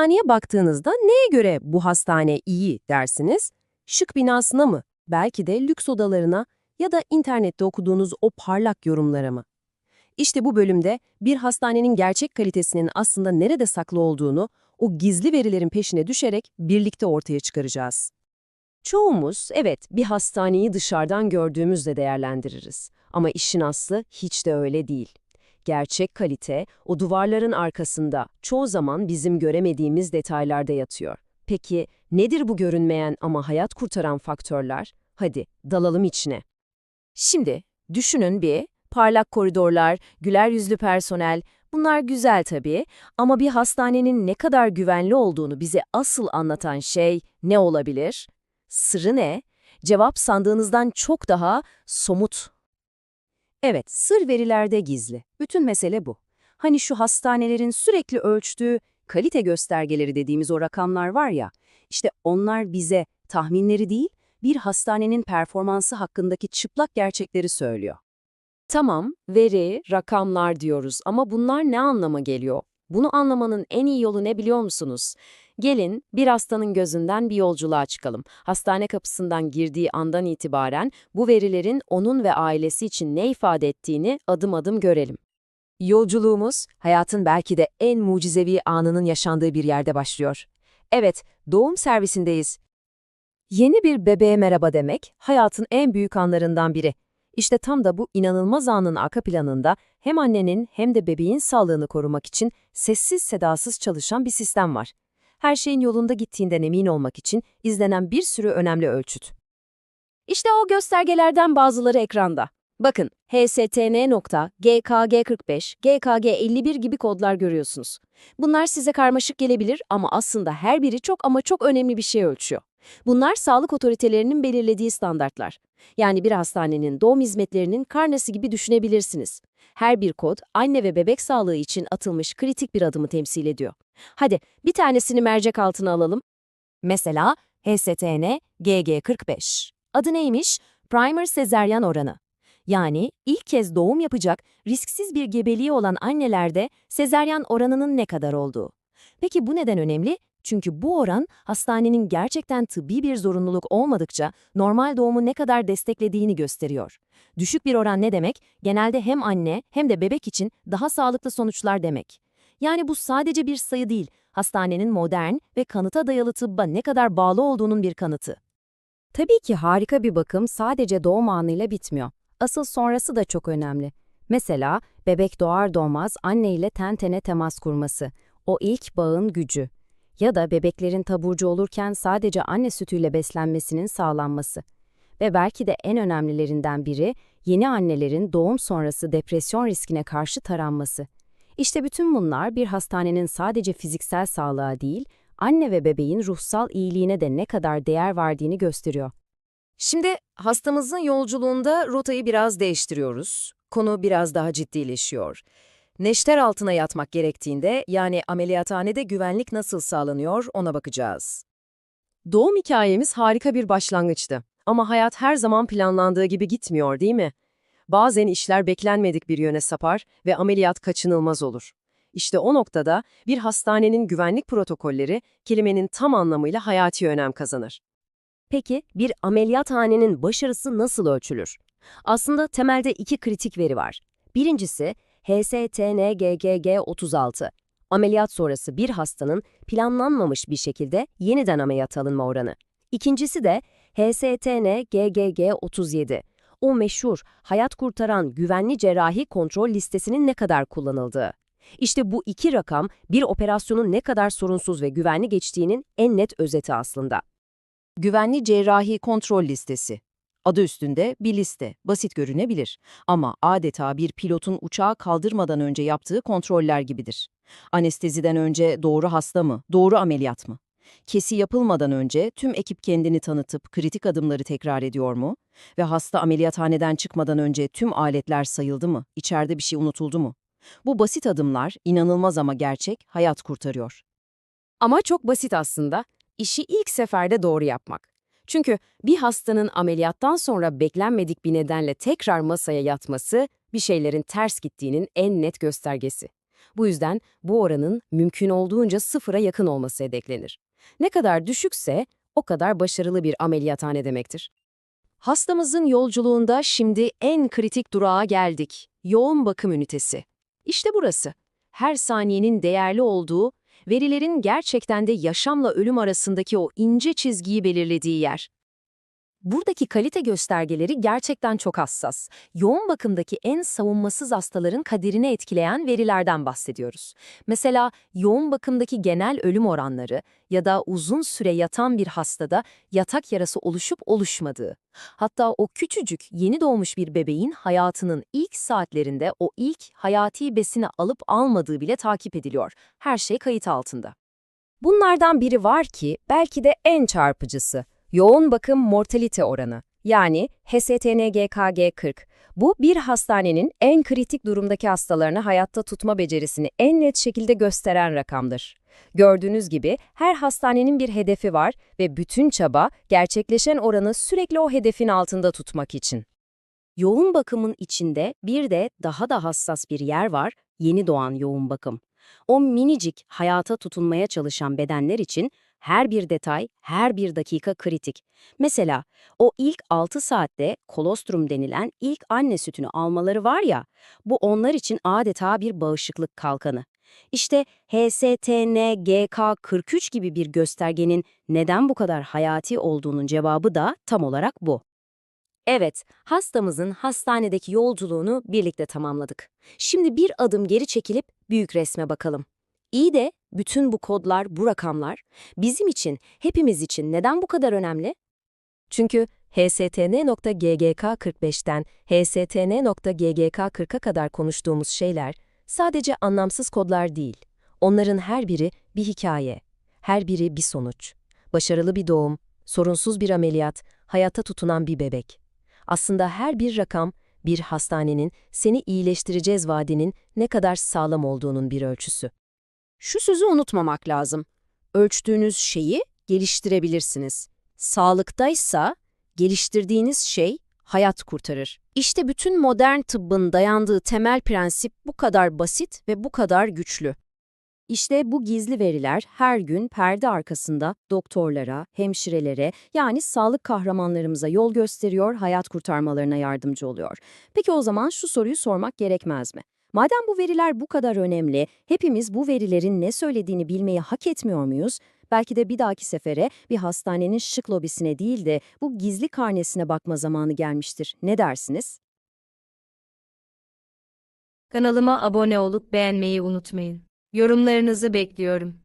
hastaneye baktığınızda neye göre bu hastane iyi dersiniz? Şık binasına mı? Belki de lüks odalarına ya da internette okuduğunuz o parlak yorumlara mı? İşte bu bölümde bir hastanenin gerçek kalitesinin aslında nerede saklı olduğunu, o gizli verilerin peşine düşerek birlikte ortaya çıkaracağız. Çoğumuz evet bir hastaneyi dışarıdan gördüğümüzde değerlendiririz. Ama işin aslı hiç de öyle değil. Gerçek kalite o duvarların arkasında çoğu zaman bizim göremediğimiz detaylarda yatıyor. Peki nedir bu görünmeyen ama hayat kurtaran faktörler? Hadi dalalım içine. Şimdi düşünün bir, parlak koridorlar, güler yüzlü personel, bunlar güzel tabii ama bir hastanenin ne kadar güvenli olduğunu bize asıl anlatan şey ne olabilir? Sırrı ne? Cevap sandığınızdan çok daha somut. Evet, sır verilerde gizli. Bütün mesele bu. Hani şu hastanelerin sürekli ölçtüğü kalite göstergeleri dediğimiz o rakamlar var ya, işte onlar bize tahminleri değil, bir hastanenin performansı hakkındaki çıplak gerçekleri söylüyor. Tamam, veri, rakamlar diyoruz ama bunlar ne anlama geliyor? Bunu anlamanın en iyi yolu ne biliyor musunuz? Gelin bir hastanın gözünden bir yolculuğa çıkalım. Hastane kapısından girdiği andan itibaren bu verilerin onun ve ailesi için ne ifade ettiğini adım adım görelim. Yolculuğumuz hayatın belki de en mucizevi anının yaşandığı bir yerde başlıyor. Evet, doğum servisindeyiz. Yeni bir bebeğe merhaba demek hayatın en büyük anlarından biri. İşte tam da bu inanılmaz anın arka planında hem annenin hem de bebeğin sağlığını korumak için sessiz sedasız çalışan bir sistem var. Her şeyin yolunda gittiğinden emin olmak için izlenen bir sürü önemli ölçüt. İşte o göstergelerden bazıları ekranda. Bakın, HSTN.GKG45, GKG51 gibi kodlar görüyorsunuz. Bunlar size karmaşık gelebilir ama aslında her biri çok ama çok önemli bir şey ölçüyor. Bunlar sağlık otoritelerinin belirlediği standartlar. Yani bir hastanenin doğum hizmetlerinin karnesi gibi düşünebilirsiniz. Her bir kod anne ve bebek sağlığı için atılmış kritik bir adımı temsil ediyor. Hadi bir tanesini mercek altına alalım. Mesela HSTN GG45. Adı neymiş? Primer sezeryan oranı. Yani ilk kez doğum yapacak, risksiz bir gebeliği olan annelerde sezeryan oranının ne kadar olduğu. Peki bu neden önemli? Çünkü bu oran hastanenin gerçekten tıbbi bir zorunluluk olmadıkça normal doğumu ne kadar desteklediğini gösteriyor. Düşük bir oran ne demek? Genelde hem anne hem de bebek için daha sağlıklı sonuçlar demek. Yani bu sadece bir sayı değil, hastanenin modern ve kanıta dayalı tıbba ne kadar bağlı olduğunun bir kanıtı. Tabii ki harika bir bakım sadece doğum anıyla bitmiyor. Asıl sonrası da çok önemli. Mesela bebek doğar doğmaz anne ile ten tene temas kurması, o ilk bağın gücü ya da bebeklerin taburcu olurken sadece anne sütüyle beslenmesinin sağlanması. Ve belki de en önemlilerinden biri yeni annelerin doğum sonrası depresyon riskine karşı taranması. İşte bütün bunlar bir hastanenin sadece fiziksel sağlığa değil, anne ve bebeğin ruhsal iyiliğine de ne kadar değer verdiğini gösteriyor. Şimdi hastamızın yolculuğunda rotayı biraz değiştiriyoruz. Konu biraz daha ciddileşiyor. Neşter altına yatmak gerektiğinde yani ameliyathanede güvenlik nasıl sağlanıyor ona bakacağız. Doğum hikayemiz harika bir başlangıçtı. Ama hayat her zaman planlandığı gibi gitmiyor değil mi? Bazen işler beklenmedik bir yöne sapar ve ameliyat kaçınılmaz olur. İşte o noktada bir hastanenin güvenlik protokolleri kelimenin tam anlamıyla hayati önem kazanır. Peki bir ameliyathanenin başarısı nasıl ölçülür? Aslında temelde iki kritik veri var. Birincisi HSTN-GGG36. Ameliyat sonrası bir hastanın planlanmamış bir şekilde yeniden ameliyat alınma oranı. İkincisi de HSTN-GGG37. O meşhur, hayat kurtaran güvenli cerrahi kontrol listesinin ne kadar kullanıldığı. İşte bu iki rakam bir operasyonun ne kadar sorunsuz ve güvenli geçtiğinin en net özeti aslında. Güvenli cerrahi kontrol listesi. Adı üstünde bir liste, basit görünebilir. Ama adeta bir pilotun uçağı kaldırmadan önce yaptığı kontroller gibidir. Anesteziden önce doğru hasta mı, doğru ameliyat mı? Kesi yapılmadan önce tüm ekip kendini tanıtıp kritik adımları tekrar ediyor mu? Ve hasta ameliyathaneden çıkmadan önce tüm aletler sayıldı mı? İçeride bir şey unutuldu mu? Bu basit adımlar inanılmaz ama gerçek hayat kurtarıyor. Ama çok basit aslında. İşi ilk seferde doğru yapmak. Çünkü bir hastanın ameliyattan sonra beklenmedik bir nedenle tekrar masaya yatması bir şeylerin ters gittiğinin en net göstergesi. Bu yüzden bu oranın mümkün olduğunca sıfıra yakın olması hedeflenir. Ne kadar düşükse o kadar başarılı bir ameliyathane demektir. Hastamızın yolculuğunda şimdi en kritik durağa geldik. Yoğun bakım ünitesi. İşte burası. Her saniyenin değerli olduğu, verilerin gerçekten de yaşamla ölüm arasındaki o ince çizgiyi belirlediği yer. Buradaki kalite göstergeleri gerçekten çok hassas. Yoğun bakımdaki en savunmasız hastaların kaderini etkileyen verilerden bahsediyoruz. Mesela yoğun bakımdaki genel ölüm oranları ya da uzun süre yatan bir hastada yatak yarası oluşup oluşmadığı. Hatta o küçücük yeni doğmuş bir bebeğin hayatının ilk saatlerinde o ilk hayati besini alıp almadığı bile takip ediliyor. Her şey kayıt altında. Bunlardan biri var ki belki de en çarpıcısı. Yoğun bakım mortalite oranı yani HSTNGKG40. Bu bir hastanenin en kritik durumdaki hastalarını hayatta tutma becerisini en net şekilde gösteren rakamdır. Gördüğünüz gibi her hastanenin bir hedefi var ve bütün çaba gerçekleşen oranı sürekli o hedefin altında tutmak için. Yoğun bakımın içinde bir de daha da hassas bir yer var, yeni doğan yoğun bakım. O minicik hayata tutunmaya çalışan bedenler için her bir detay, her bir dakika kritik. Mesela o ilk 6 saatte kolostrum denilen ilk anne sütünü almaları var ya, bu onlar için adeta bir bağışıklık kalkanı. İşte HSTNGK43 gibi bir göstergenin neden bu kadar hayati olduğunun cevabı da tam olarak bu. Evet, hastamızın hastanedeki yolculuğunu birlikte tamamladık. Şimdi bir adım geri çekilip büyük resme bakalım. İyi de bütün bu kodlar, bu rakamlar bizim için, hepimiz için neden bu kadar önemli? Çünkü HSTN.GGK45'ten HSTN.GGK40'a kadar konuştuğumuz şeyler sadece anlamsız kodlar değil. Onların her biri bir hikaye, her biri bir sonuç. Başarılı bir doğum, sorunsuz bir ameliyat, hayata tutunan bir bebek. Aslında her bir rakam, bir hastanenin seni iyileştireceğiz vaadinin ne kadar sağlam olduğunun bir ölçüsü. Şu sözü unutmamak lazım. Ölçtüğünüz şeyi geliştirebilirsiniz. Sağlıktaysa geliştirdiğiniz şey hayat kurtarır. İşte bütün modern tıbbın dayandığı temel prensip bu kadar basit ve bu kadar güçlü. İşte bu gizli veriler her gün perde arkasında doktorlara, hemşirelere yani sağlık kahramanlarımıza yol gösteriyor, hayat kurtarmalarına yardımcı oluyor. Peki o zaman şu soruyu sormak gerekmez mi? Madem bu veriler bu kadar önemli, hepimiz bu verilerin ne söylediğini bilmeyi hak etmiyor muyuz? Belki de bir dahaki sefere bir hastanenin şık lobisine değil de bu gizli karnesine bakma zamanı gelmiştir. Ne dersiniz? Kanalıma abone olup beğenmeyi unutmayın. Yorumlarınızı bekliyorum.